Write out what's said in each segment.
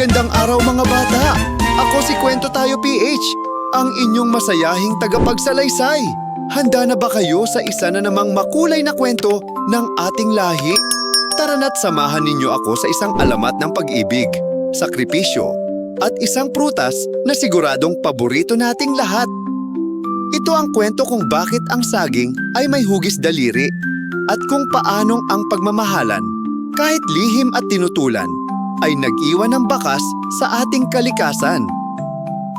Magandang araw mga bata! Ako si Kwento Tayo PH, ang inyong masayahing tagapagsalaysay. Handa na ba kayo sa isa na namang makulay na kwento ng ating lahi? Tara na't samahan ninyo ako sa isang alamat ng pag-ibig, sakripisyo, at isang prutas na siguradong paborito nating lahat. Ito ang kwento kung bakit ang saging ay may hugis daliri at kung paanong ang pagmamahalan, kahit lihim at tinutulan, ay nag-iwan ng bakas sa ating kalikasan.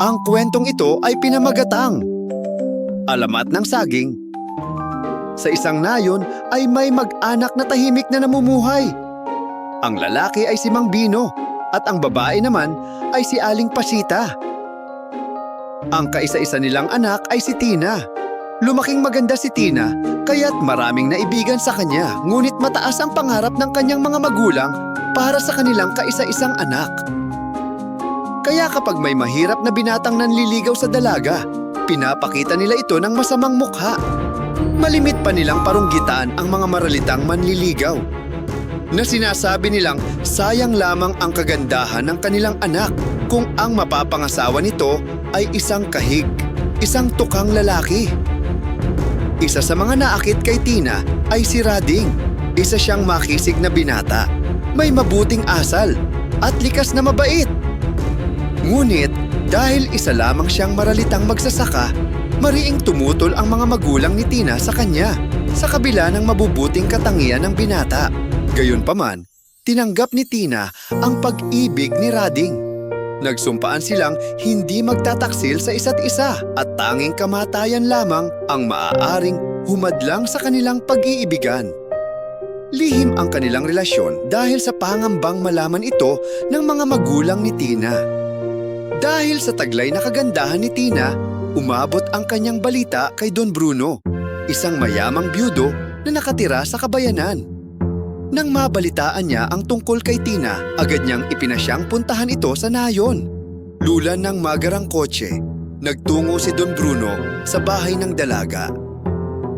Ang kwentong ito ay pinamagatang. Alamat ng saging. Sa isang nayon ay may mag-anak na tahimik na namumuhay. Ang lalaki ay si Mang Bino at ang babae naman ay si Aling Pasita. Ang kaisa-isa nilang anak ay si Tina. Lumaking maganda si Tina, kaya't maraming naibigan sa kanya, ngunit mataas ang pangarap ng kanyang mga magulang para sa kanilang kaisa-isang anak. Kaya kapag may mahirap na binatang nanliligaw sa dalaga, pinapakita nila ito ng masamang mukha. Malimit pa nilang parunggitaan ang mga maralitang manliligaw. Na sinasabi nilang sayang lamang ang kagandahan ng kanilang anak kung ang mapapangasawa nito ay isang kahig, isang tukang lalaki. Isa sa mga naakit kay Tina ay si Rading. Isa siyang makisig na binata. May mabuting asal at likas na mabait. Ngunit dahil isa lamang siyang maralitang magsasaka, mariing tumutol ang mga magulang ni Tina sa kanya sa kabila ng mabubuting katangian ng binata. Gayunpaman, tinanggap ni Tina ang pag-ibig ni Rading. Nagsumpaan silang hindi magtataksil sa isa't isa at tanging kamatayan lamang ang maaaring humadlang sa kanilang pag-iibigan. Lihim ang kanilang relasyon dahil sa pangambang malaman ito ng mga magulang ni Tina. Dahil sa taglay na kagandahan ni Tina, umabot ang kanyang balita kay Don Bruno, isang mayamang byudo na nakatira sa kabayanan. Nang mabalitaan niya ang tungkol kay Tina, agad niyang ipinasyang puntahan ito sa nayon. Lulan ng magarang kotse, nagtungo si Don Bruno sa bahay ng dalaga.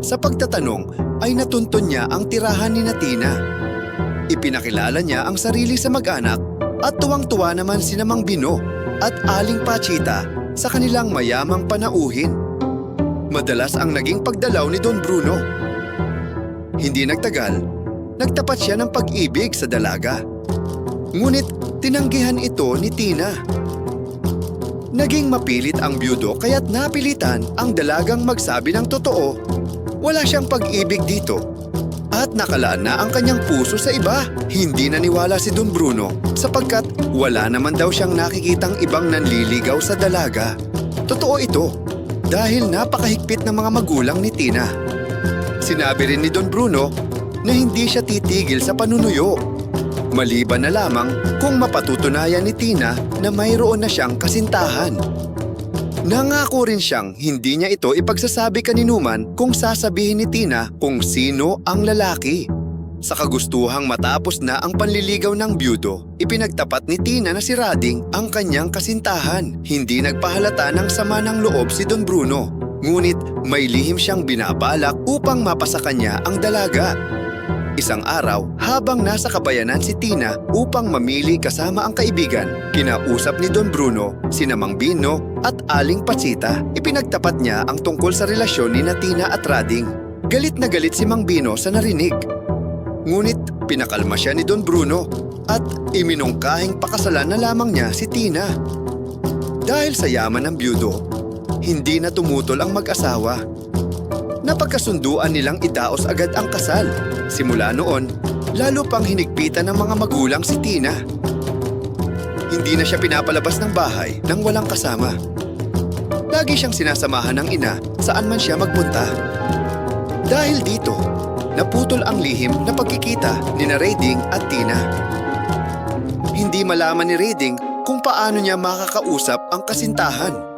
Sa pagtatanong ay natuntun niya ang tirahan ni Tina. Ipinakilala niya ang sarili sa mag-anak at tuwang-tuwa naman si Namang Bino at Aling Pachita sa kanilang mayamang panauhin. Madalas ang naging pagdalaw ni Don Bruno. Hindi nagtagal, nagtapat siya ng pag-ibig sa dalaga. Ngunit tinanggihan ito ni Tina. Naging mapilit ang byudo kaya't napilitan ang dalagang magsabi ng totoo. Wala siyang pag-ibig dito. At nakalaan na ang kanyang puso sa iba. Hindi naniwala si Don Bruno sapagkat wala naman daw siyang nakikitang ibang nanliligaw sa dalaga. Totoo ito dahil napakahigpit ng mga magulang ni Tina. Sinabi rin ni Don Bruno na hindi siya titigil sa panunuyo. Maliban na lamang kung mapatutunayan ni Tina na mayroon na siyang kasintahan. Nangako rin siyang hindi niya ito ipagsasabi kaninuman kung sasabihin ni Tina kung sino ang lalaki. Sa kagustuhang matapos na ang panliligaw ng byudo, ipinagtapat ni Tina na si Rading ang kanyang kasintahan. Hindi nagpahalata ng sama ng loob si Don Bruno. Ngunit may lihim siyang binabalak upang mapasa kanya ang dalaga. Isang araw, habang nasa kabayanan si Tina upang mamili kasama ang kaibigan, kinausap ni Don Bruno, si Namang Bino at Aling Pasita. Ipinagtapat niya ang tungkol sa relasyon ni na Tina at Rading. Galit na galit si Mang Bino sa narinig. Ngunit pinakalma siya ni Don Bruno at iminungkahing pakasalan na lamang niya si Tina. Dahil sa yaman ng byudo, hindi na tumutol ang mag-asawa. Napagkasunduan nilang idaos agad ang kasal. Simula noon, lalo pang hinigpitan ng mga magulang si Tina. Hindi na siya pinapalabas ng bahay nang walang kasama. Lagi siyang sinasamahan ng ina saan man siya magpunta. Dahil dito, naputol ang lihim na pagkikita ni na Reding at Tina. Hindi malaman ni Reding kung paano niya makakausap ang kasintahan.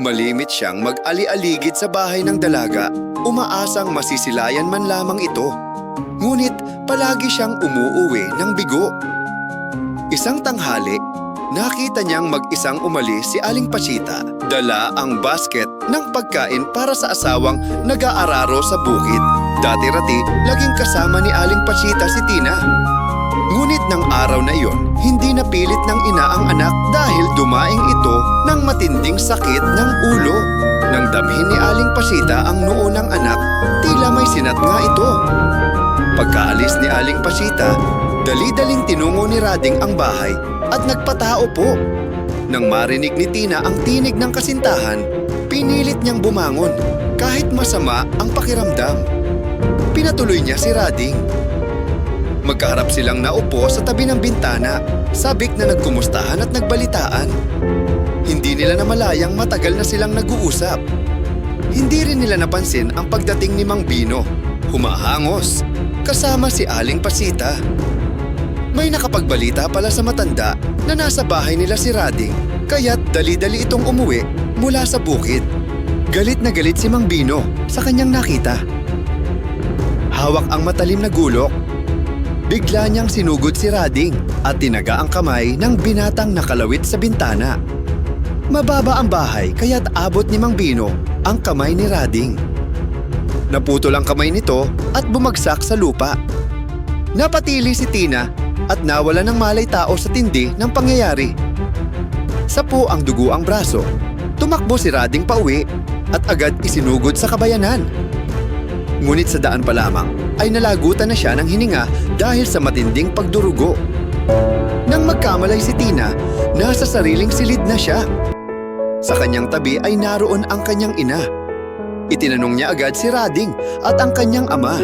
Malimit siyang mag-ali-aligid sa bahay ng dalaga, umaasang masisilayan man lamang ito. Ngunit palagi siyang umuuwi ng bigo. Isang tanghali, nakita niyang mag-isang umalis si Aling Pasita. Dala ang basket ng pagkain para sa asawang nag-aararo sa bukid. Dati-rati, laging kasama ni Aling Pasita si Tina. Ngunit ng araw na iyon, Hindi napilit ng ina ang anak dahil dumaing ito ng matinding sakit ng ulo. Nang damhin ni Aling Pasita ang noo ng anak, tila may sinat nga ito. Pagkaalis ni Aling Pasita, dali-daling tinungo ni Rading ang bahay at nagpatao po. Nang marinig ni Tina ang tinig ng kasintahan, pinilit niyang bumangon kahit masama ang pakiramdam. Pinatuloy niya si Rading. Magkaharap silang naupo sa tabi ng bintana, sabik na nagkumustahan at nagbalitaan. Hindi nila namalayang matagal na silang nag-uusap. Hindi rin nila napansin ang pagdating ni Mang Bino, humahangos, kasama si Aling Pasita. May nakapagbalita pala sa matanda na nasa bahay nila si Rading, kaya't dali-dali itong umuwi mula sa bukid. Galit na galit si Mang Bino sa kanyang nakita. Hawak ang matalim na gulok Bigla niyang sinugod si Rading at tinaga ang kamay ng binatang nakalawit sa bintana. Mababa ang bahay kaya't abot ni Mang Bino ang kamay ni Rading. Naputol ang kamay nito at bumagsak sa lupa. Napatili si Tina at nawala ng malay tao sa tindi ng pangyayari. Sapo ang dugo ang braso. Tumakbo si Rading pauwi at agad isinugod sa kabayanan. Ngunit sa daan pa lamang ay nalagutan na siya ng hininga dahil sa matinding pagdurugo. Nang magkamalay si Tina, nasa sariling silid na siya. Sa kanyang tabi ay naroon ang kanyang ina. Itinanong niya agad si Rading at ang kanyang ama.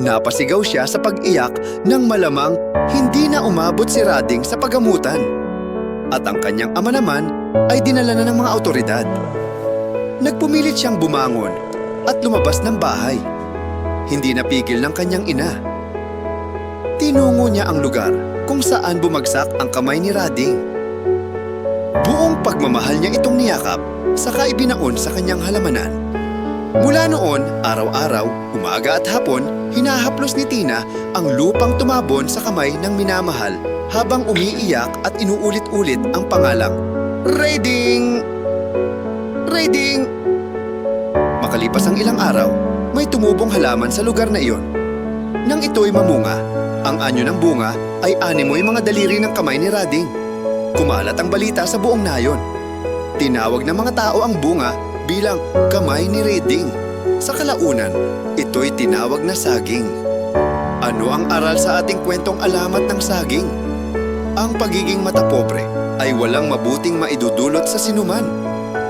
Napasigaw siya sa pag-iyak nang malamang hindi na umabot si Rading sa pagamutan. At ang kanyang ama naman ay dinala na ng mga autoridad. Nagpumilit siyang bumangon at lumabas ng bahay. Hindi napigil ng kanyang ina. Tinungo niya ang lugar kung saan bumagsak ang kamay ni Rading. Buong pagmamahal niya itong niyakap, saka ibinaon sa kanyang halamanan. Mula noon, araw-araw, umaga at hapon, hinahaplos ni Tina ang lupang tumabon sa kamay ng minamahal habang umiiyak at inuulit-ulit ang pangalang Rading! Rading! Makalipas ang ilang araw, may tumubong halaman sa lugar na iyon. Nang ito'y mamunga, ang anyo ng bunga ay animoy mga daliri ng kamay ni Rading. Kumalat ang balita sa buong nayon. Tinawag ng mga tao ang bunga bilang kamay ni Rading. Sa kalaunan, ito'y tinawag na saging. Ano ang aral sa ating kwentong alamat ng saging? Ang pagiging matapobre ay walang mabuting maidudulot sa sinuman.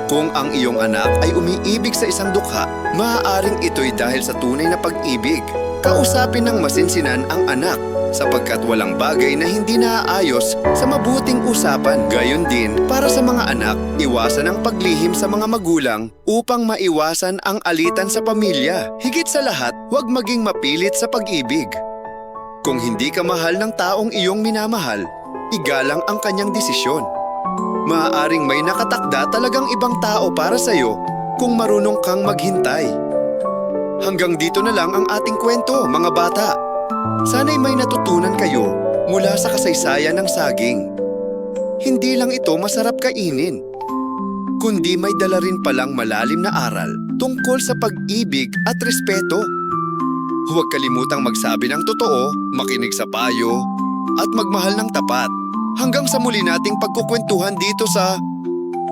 Kung ang iyong anak ay umiibig sa isang dukha, maaaring ito'y dahil sa tunay na pag-ibig. Kausapin ng masinsinan ang anak sapagkat walang bagay na hindi naaayos sa mabuting usapan. Gayon din, para sa mga anak, iwasan ang paglihim sa mga magulang upang maiwasan ang alitan sa pamilya. Higit sa lahat, huwag maging mapilit sa pag-ibig. Kung hindi ka mahal ng taong iyong minamahal, igalang ang kanyang desisyon. Maaaring may nakatakda talagang ibang tao para sa'yo kung marunong kang maghintay. Hanggang dito na lang ang ating kwento, mga bata. Sana'y may natutunan kayo mula sa kasaysayan ng saging. Hindi lang ito masarap kainin, kundi may dala rin palang malalim na aral tungkol sa pag-ibig at respeto. Huwag kalimutang magsabi ng totoo, makinig sa payo, at magmahal ng tapat. Hanggang sa muli nating pagkukwentuhan dito sa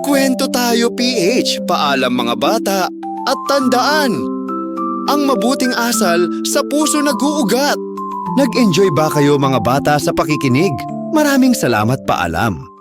Kwento Tayo PH. Paalam mga bata at tandaan, ang mabuting asal sa puso nag-uugat. Nag-enjoy ba kayo mga bata sa pakikinig? Maraming salamat paalam.